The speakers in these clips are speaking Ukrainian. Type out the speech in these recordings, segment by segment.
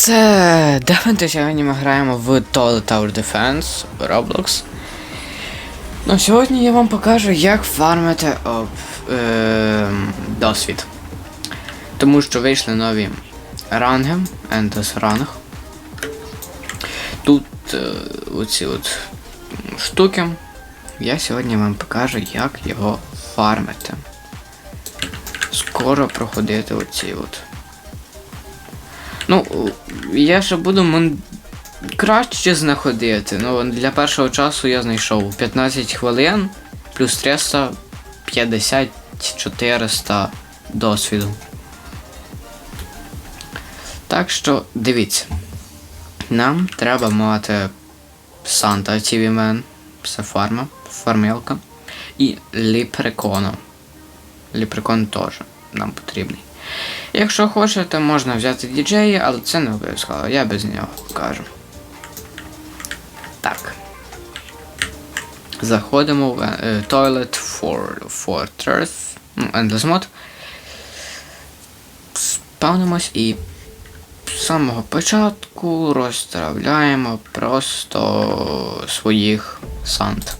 Це Демонте, сьогодні ми граємо в Toilet Tower Defense Roblox. Ну, сьогодні я вам покажу, як фармити об, е, досвід. Тому що вийшли нові ранги, Endless ранг. Тут е, оці от штуки. Я сьогодні вам покажу, як його фармити. Скоро проходити оці от. Ну, я ще буду мон... краще знаходити. Ну, для першого часу я знайшов 15 хвилин плюс 350 400 досвіду. Так що дивіться. Нам треба мати Санта TV Man, це фарма, фармілка. І ліпрекона. Ліпрекон теж нам потрібний. Якщо хочете, можна взяти діджеї, але це не обов'язково, я без нього покажу. Так. Заходимо в е, Toilet for Fortress. Ну, Endless Mod. Спавнимось і з самого початку розставляємо просто своїх сант.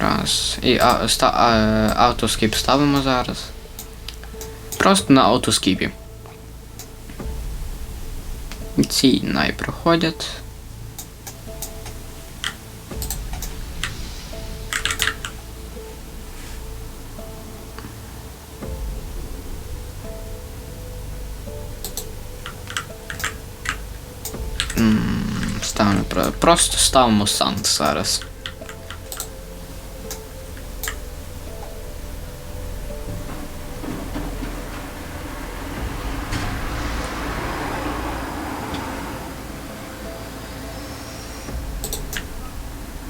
Раз. І а, ста, а, автоскіп ставимо зараз. Просто на автоскіпі. Ці най проходять. Ставимо просто ставимо сант зараз.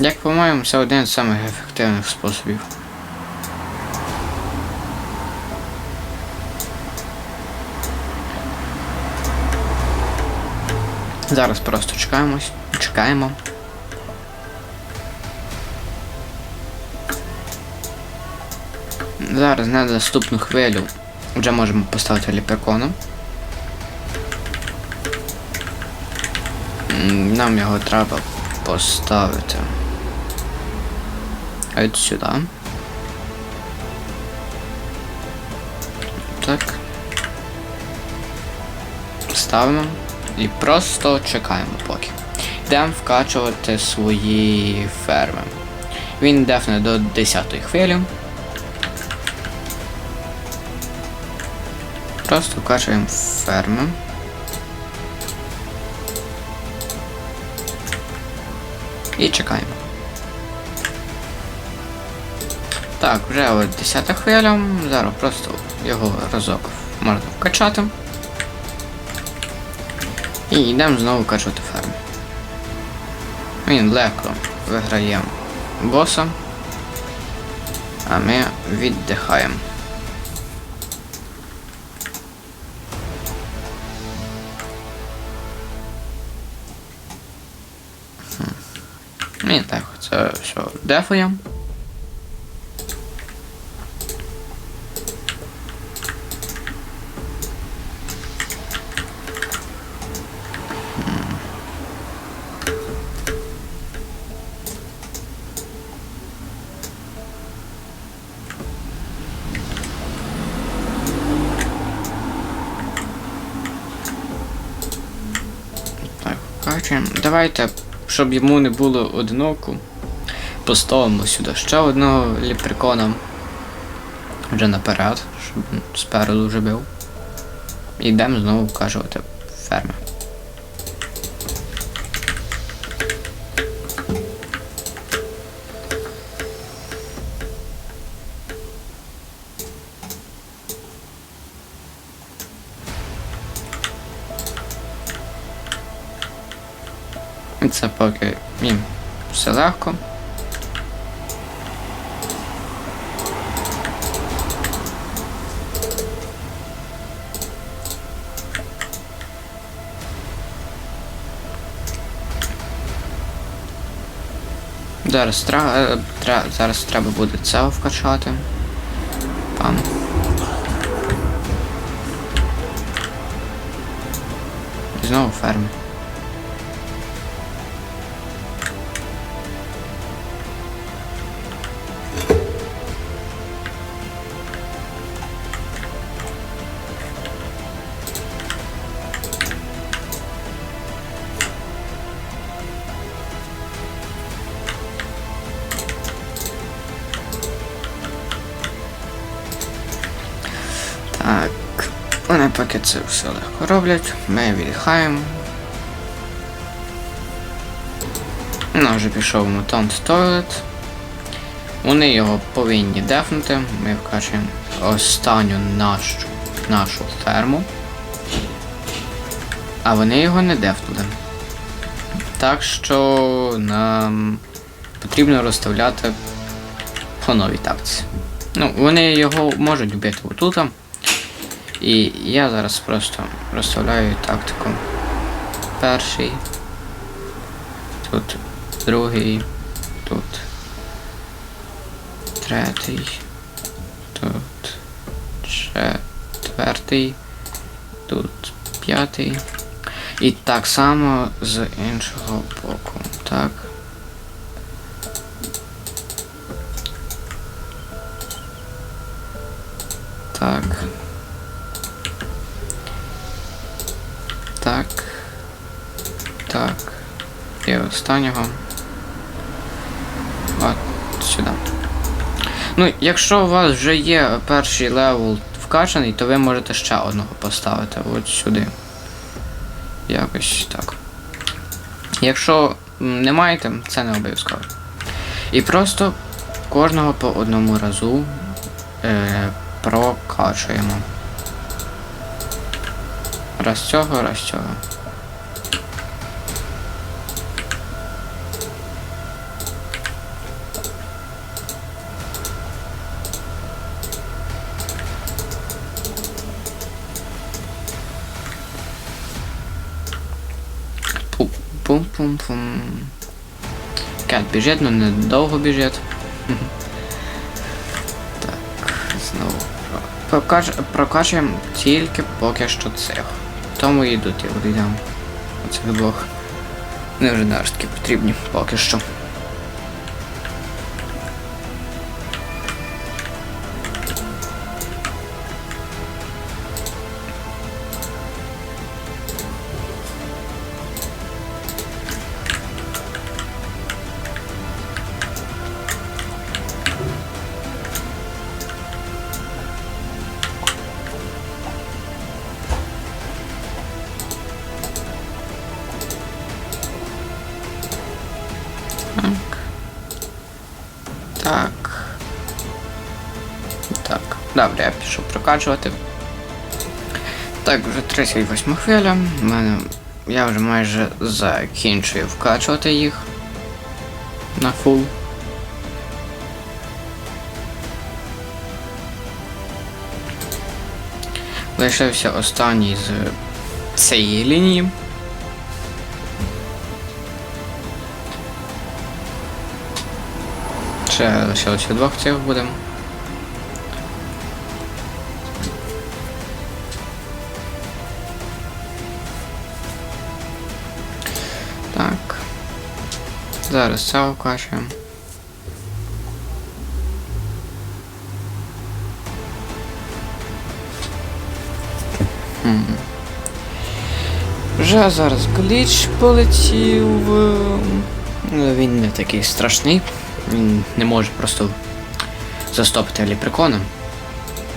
Як по-моєму, це один з самих ефективних способів. Зараз просто чекаємось, чекаємо. Зараз на наступну хвилю вже можемо поставити ліпекону. Нам його треба поставити. Ось сюди. Так. Ставимо і просто чекаємо поки. Йдемо вкачувати свої ферми. Він дефне до 10 хвилі. Просто вкачуємо ферми. І чекаємо. Так, вже от 10 хвиля. Зараз просто його разок можна вкачати. І йдемо знову вкачувати ферму. Він легко виграє боса. А ми віддихаємо. Він так, це все дефує. Так. Давайте, щоб йому не було одиноко, поставимо сюди ще одного ліприкона. Вже наперед, щоб спереду вже бив. І йдемо знову вкажувати ферми. Це поки їм все легко. Зараз треба, зараз треба буде це вкачати. Пам. знову фермі. Поки це все легко роблять, ми віддихаємо. Ну, вже пішов мутант Тойлет. Вони його повинні дефнути. Ми вкачуємо останню нашу, нашу ферму. А вони його не дефнули. Так що нам потрібно розставляти по новій тактиці. Ну, вони його можуть вбити отут. І я зараз просто розставляю тактику. Перший. Тут другий. Тут. Третій. Тут. Четвертий. Тут п'ятий. І так само з іншого боку. Так. Так. Так. І останнього. От, сюди. Ну, якщо у вас вже є перший левел вкачаний, то ви можете ще одного поставити от сюди. Якось так. Якщо не маєте, це не обов'язково. І просто кожного по одному разу е, прокачуємо. Раз цього, раз цього. Пум-пум-пум. Кет біжить, ну недовго біжить. Так, знову. Прокаж... Прокачуємо тільки поки що цих. Тому і йдуть, я йдемо. Оцих двох. Вони вже наштки потрібні поки що. Добре, я пішов прокачувати. Так, вже 38 хвиля. Мене. Я вже майже закінчую вкачувати їх на фул. Лишився останній з цієї лінії. Ще лишилося двох цих будемо. Зараз це окачуємо. Вже зараз гліч полетів. Ну, Він не такий страшний. Він не може просто застопити ліпрекона.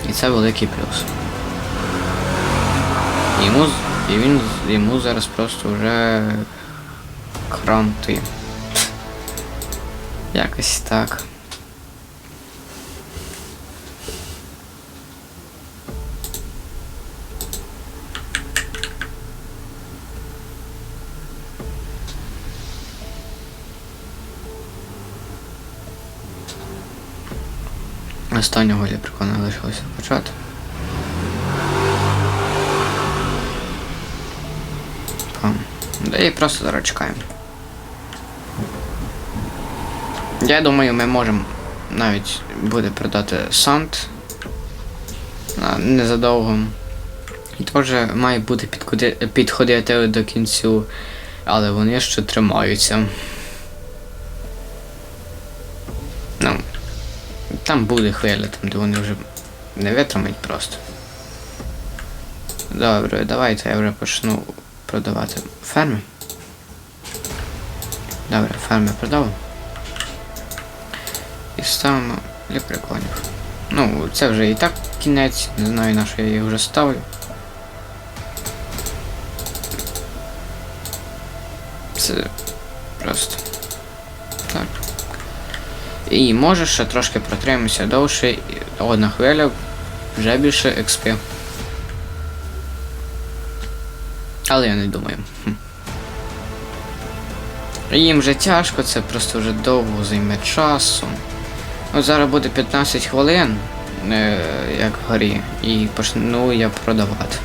І це великий плюс. Йому, і він йому зараз просто вже кранти. Якось так. Останнього ліпрекона лишилося почати. Пам. Да і просто зараз чекаємо. Я думаю, ми можемо навіть буде продати Сант незадовго. І теж має бути підходи- підходити до кінцю, але вони ще тримаються. Ну, там буде хвиля, там де вони вже не витримають просто. Добре, давайте я вже почну продавати ферми. Добре, ферми продав. І ставимо для приконів. Ну, це вже і так кінець, не знаю на що я їх вже ставлю. Це просто так. І може ще трошки протримаємося довше, одна хвиля, вже більше XP. Але я не думаю. Їм вже тяжко, це просто вже довго займе часу. От зараз буде 15 хвилин, е, як в горі, і почну я продавати.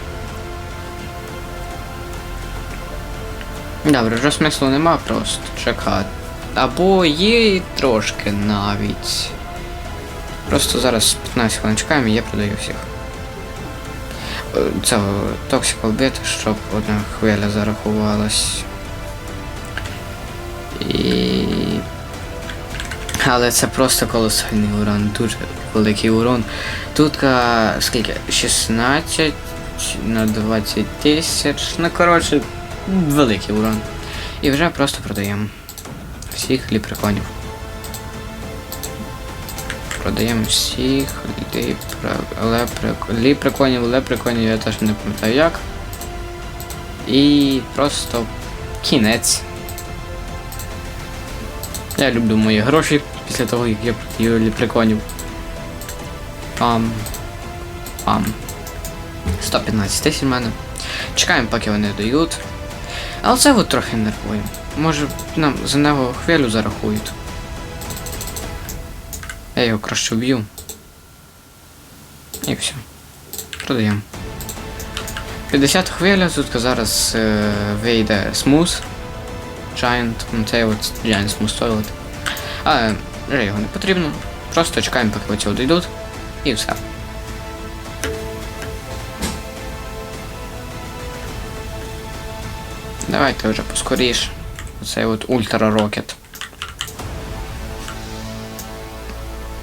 Добре, вже смислу нема просто чекати. Або є трошки навіть. Просто зараз 15 хвилин чекаємо і я продаю всіх. Е, Цього токсика вбити, щоб одна хвиля зарахувалась. І. Але це просто колосальний урон, дуже великий урон. Тут скільки? 16 на 20 тисяч. Ну коротше, великий урон. І вже просто продаємо всіх ліпреконів. Продаємо всіх ліпре... лепрек... ліпреконів, лепреконів, я теж не пам'ятаю як. І просто кінець. Я люблю мої гроші після того, як я продаю ліпреконів. Пам. Пам. 115 тисяч в мене. Чекаємо, поки вони дають. Але це от трохи нервує. Може нам за нього хвилю зарахують. Я його краще вб'ю. І все. Продаємо. 50 хвиля, тут зараз е, вийде смус. Giant, ну це от Giant Smooth Toilet. Але вже його не потрібно. Просто чекаємо, поки оці дійдуть. І все. Давайте вже поскоріше. Оцей от Ультра Рокет.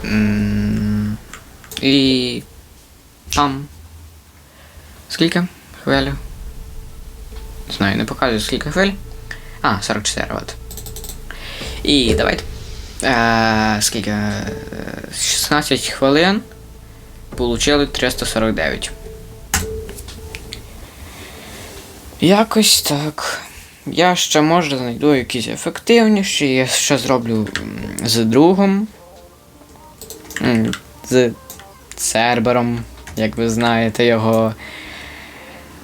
М, І. Там. Скільки хвиль? Не знаю, не показую скільки хвиль. А, 44 от. І давайте. Е, скільки? Е, 16 хвилин. Получили 349. Якось так. Я ще може знайду якісь ефективніші, я ще зроблю з другом. З Цербером, як ви знаєте його.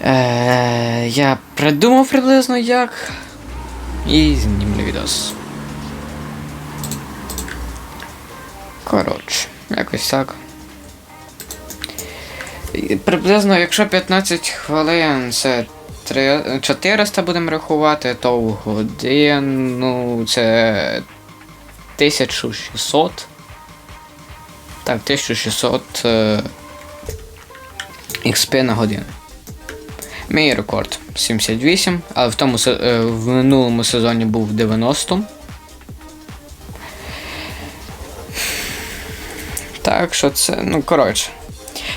Е, я придумав приблизно як. І знімлю відос. Коротше, якось так. Приблизно, якщо 15 хвилин це три- 400 будемо рахувати, то в годину це 1600. Так, 1600 е, XP на годину. Мій рекорд 78, але в тому е, в минулому сезоні був 90. Так що це, ну коротше.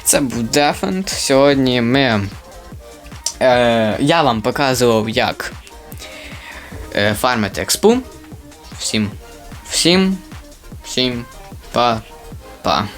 Це був Defend. Сьогодні ми. Е, я вам показував, як е, фармити експу. Всім. Всім. Всім. Па. Па.